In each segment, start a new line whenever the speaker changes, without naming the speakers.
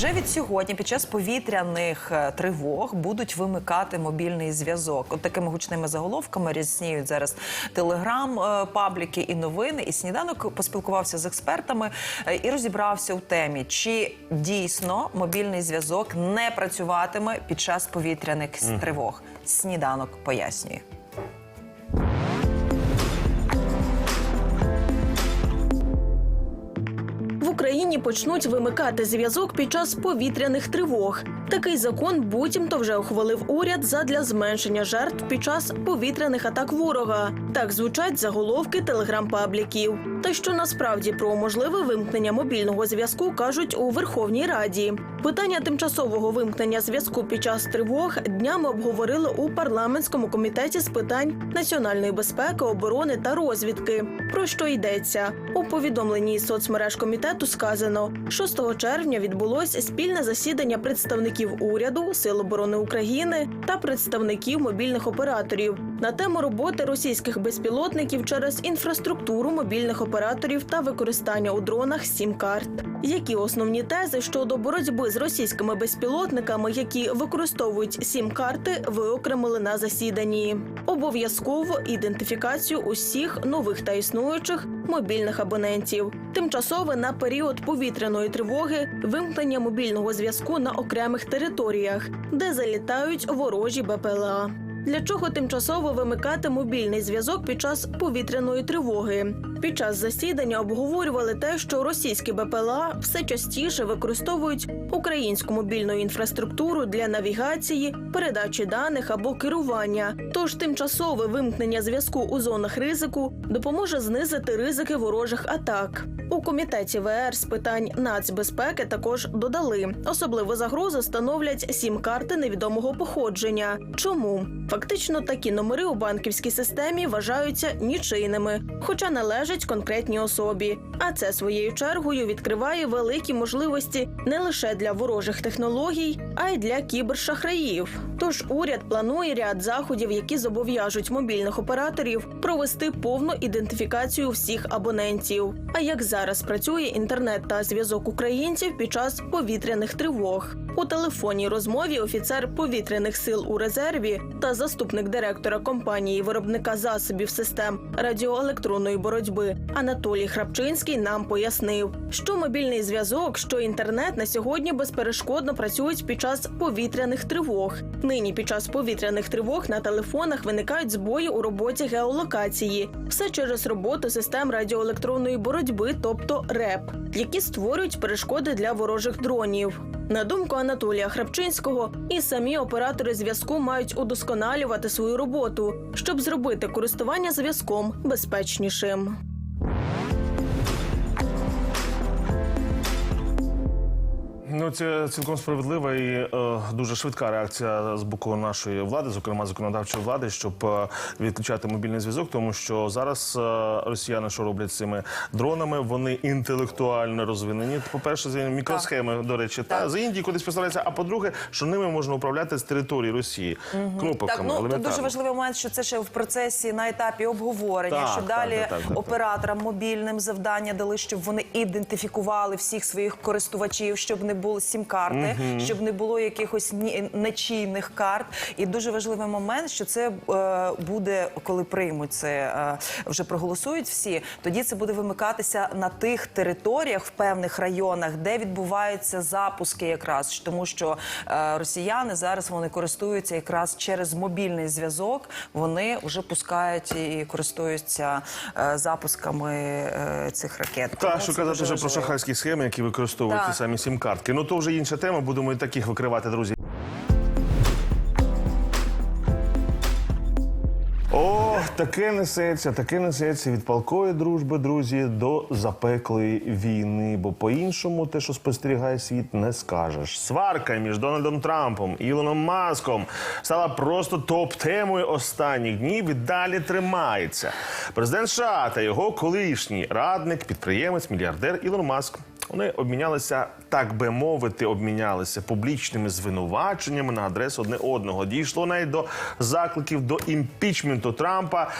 Вже від сьогодні, під час повітряних е, тривог, будуть вимикати мобільний зв'язок. От такими гучними заголовками різніють зараз телеграм, е, пабліки і новини. І сніданок поспілкувався з експертами е, і розібрався у темі, чи дійсно мобільний зв'язок не працюватиме під час повітряних тривог. Сніданок пояснює.
Україні почнуть вимикати зв'язок під час повітряних тривог. Такий закон буцімто вже ухвалив уряд задля зменшення жертв під час повітряних атак ворога. Так звучать заголовки телеграм-пабліків. Та що насправді про можливе вимкнення мобільного зв'язку кажуть у Верховній Раді. Питання тимчасового вимкнення зв'язку під час тривог днями обговорили у парламентському комітеті з питань національної безпеки, оборони та розвідки. Про що йдеться у повідомленні соцмереж комітету сказано, 6 червня відбулось спільне засідання представників уряду, Сил оборони України та представників мобільних операторів на тему роботи російських безпілотників через інфраструктуру мобільних операторів та використання у дронах сім-карт. Які основні тези щодо боротьби з російськими безпілотниками, які використовують сім-карти, виокремили на засіданні? Обов'язково ідентифікацію усіх нових та існуючих мобільних абонентів, тимчасове на період повітряної тривоги, вимкнення мобільного зв'язку на окремих територіях, де залітають ворожі БПЛА. Для чого тимчасово вимикати мобільний зв'язок під час повітряної тривоги? Під час засідання обговорювали те, що російські БПЛА все частіше використовують українську мобільну інфраструктуру для навігації, передачі даних або керування. Тож тимчасове вимкнення зв'язку у зонах ризику допоможе знизити ризики ворожих атак. У комітеті ВР з питань нацбезпеки також додали особливу загрозу становлять сім-карти невідомого походження. Чому фактично такі номери у банківській системі вважаються нічийними, хоча належать конкретній особі. А це своєю чергою відкриває великі можливості не лише для ворожих технологій, а й для кібершахраїв. Тож уряд планує ряд заходів, які зобов'яжуть мобільних операторів провести повну ідентифікацію всіх абонентів. А як зараз працює інтернет та зв'язок українців під час повітряних тривог? У телефонній розмові офіцер повітряних сил у резерві та заступник директора компанії виробника засобів систем радіоелектронної боротьби Анатолій Храпчинський нам пояснив, що мобільний зв'язок, що інтернет на сьогодні безперешкодно працюють під час повітряних тривог. Нині під час повітряних тривог на телефонах виникають збої у роботі геолокації, все через роботу систем радіоелектронної боротьби, тобто РЕП, які створюють перешкоди для ворожих дронів. На думку Анатолія Храпчинського, і самі оператори зв'язку мають удосконалювати свою роботу, щоб зробити користування зв'язком безпечнішим.
Ну, це цілком справедлива і е, дуже швидка реакція з боку нашої влади, зокрема законодавчої влади, щоб е, відключати мобільний зв'язок, тому що зараз е, росіяни, що роблять з цими дронами, вони інтелектуально розвинені. По перше, з мікросхеми, до речі, та з Індії кудись поставляються. А по-друге, що ними можна управляти з території Росії кнопками.
Так, ну тут дуже важливий момент, що це ще в процесі на етапі обговорення.
Так,
що
так,
далі
так, так, так,
операторам мобільним завдання дали, щоб вони ідентифікували всіх своїх користувачів, щоб не було сім-карти, щоб не було якихось нечійних карт. І дуже важливий момент, що це е, буде, коли приймуть це, е, вже проголосують всі. Тоді це буде вимикатися на тих територіях в певних районах, де відбуваються запуски, якраз тому, що е, росіяни зараз вони користуються якраз через мобільний зв'язок. Вони вже пускають і користуються е, запусками е, цих ракет. Тому
Так, що казати вже про шахрайські схеми, які використовують ті самі сім-картки. Ну то вже інша тема. Будемо і таких викривати, друзі. О, таке несеться, таке несеться від палкої дружби, друзі, до запеклої війни. Бо по-іншому те, що спостерігає світ, не скажеш. Сварка між Дональдом Трампом і Ілоном Маском стала просто топ-темою останніх днів і далі тримається. Президент США та його колишній радник, підприємець, мільярдер Ілон Маск Вони обмінялися, так би мовити, обмінялися публічними звинуваченнями на адресу одне одного. Дійшло навіть до закликів до імпічменту Трампа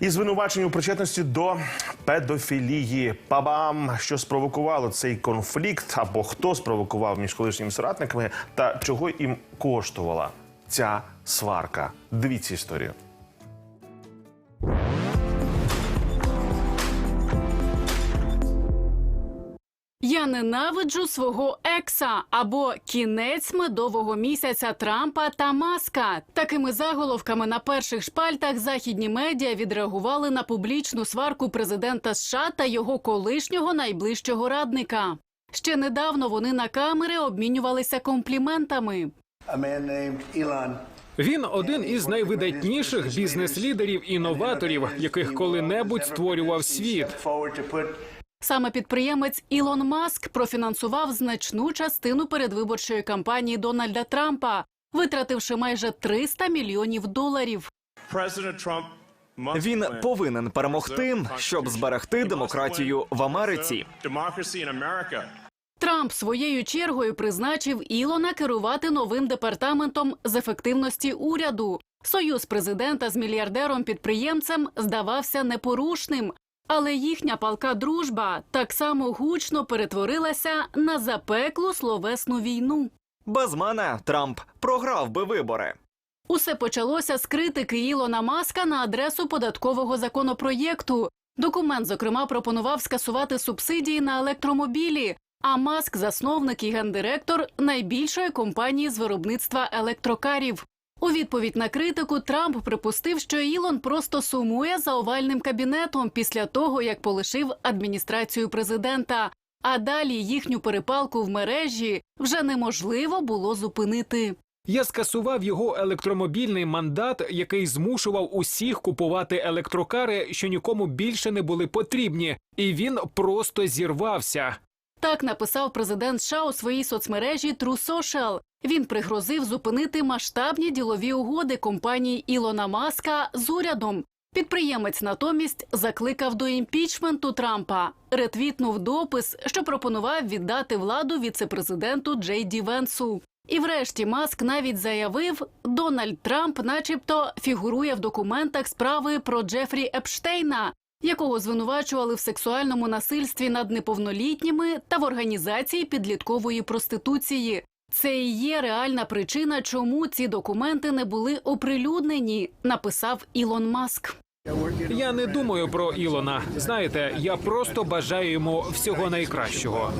і звинувачень у причетності до педофілії. Пабам, що спровокувало цей конфлікт, або хто спровокував між колишніми соратниками, та чого їм коштувала ця сварка. Дивіться історію.
Ненавиджу свого екса або кінець медового місяця Трампа та Маска. Такими заголовками на перших шпальтах західні медіа відреагували на публічну сварку президента США та його колишнього найближчого радника. Ще недавно вони на камери обмінювалися компліментами.
Він один із найвидатніших бізнес-лідерів інноваторів, яких коли-небудь створював світ.
Саме підприємець Ілон Маск профінансував значну частину передвиборчої кампанії Дональда Трампа, витративши майже 300 мільйонів доларів.
Він повинен перемогти, щоб зберегти демократію в Америці.
Трамп своєю чергою призначив Ілона керувати новим департаментом з ефективності уряду. Союз президента з мільярдером-підприємцем здавався непорушним, але їхня палка дружба так само гучно перетворилася на запеклу словесну війну.
Без мене Трамп програв би вибори.
Усе почалося з критики Ілона Маска на адресу податкового законопроєкту. Документ, зокрема, пропонував скасувати субсидії на електромобілі. А Маск засновник і гендиректор найбільшої компанії з виробництва електрокарів. У відповідь на критику Трамп припустив, що Ілон просто сумує за овальним кабінетом після того, як полишив адміністрацію президента. А далі їхню перепалку в мережі вже неможливо було зупинити.
Я скасував його електромобільний мандат, який змушував усіх купувати електрокари, що нікому більше не були потрібні, і він просто зірвався.
Так написав президент США у своїй соцмережі True Social. Він пригрозив зупинити масштабні ділові угоди компанії Ілона Маска з урядом. Підприємець натомість закликав до імпічменту Трампа, ретвітнув допис, що пропонував віддати владу віцепрезиденту Джей Ді Венсу. І врешті Маск навіть заявив, Дональд Трамп, начебто, фігурує в документах справи про Джефрі Епштейна, якого звинувачували в сексуальному насильстві над неповнолітніми та в організації підліткової проституції. Це і є реальна причина, чому ці документи не були оприлюднені, написав Ілон Маск.
Я не думаю про Ілона. Знаєте, я просто бажаю йому всього найкращого.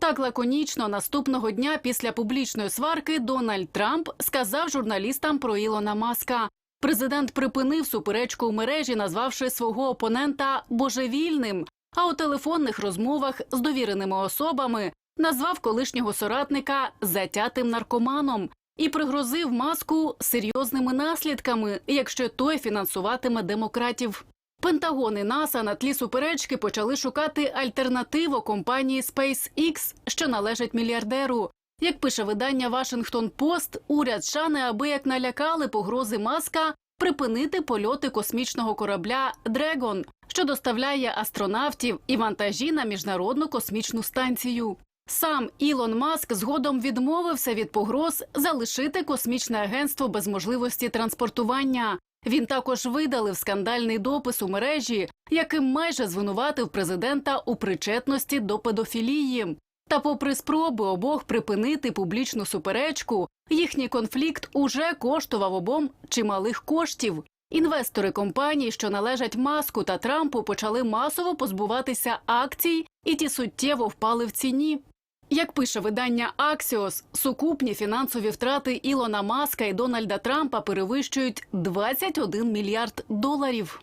Так лаконічно наступного дня після публічної сварки Дональд Трамп сказав журналістам про Ілона Маска. Президент припинив суперечку у мережі, назвавши свого опонента божевільним. А у телефонних розмовах з довіреними особами назвав колишнього соратника затятим наркоманом і пригрозив маску серйозними наслідками, якщо той фінансуватиме демократів. Пентагон і НАСА на тлі суперечки почали шукати альтернативу компанії SpaceX, що належить мільярдеру. Як пише видання Washington Post, уряд США неабияк налякали погрози маска припинити польоти космічного корабля Дрегон, що доставляє астронавтів і вантажі на міжнародну космічну станцію. Сам Ілон Маск згодом відмовився від погроз залишити космічне агентство без можливості транспортування. Він також видалив скандальний допис у мережі, яким майже звинуватив президента у причетності до педофілії. Та, попри спроби обох припинити публічну суперечку, їхній конфлікт уже коштував обом чималих коштів. Інвестори компаній, що належать маску та Трампу, почали масово позбуватися акцій, і ті суттєво впали в ціні. Як пише видання Axios, сукупні фінансові втрати Ілона Маска і Дональда Трампа перевищують 21 мільярд доларів.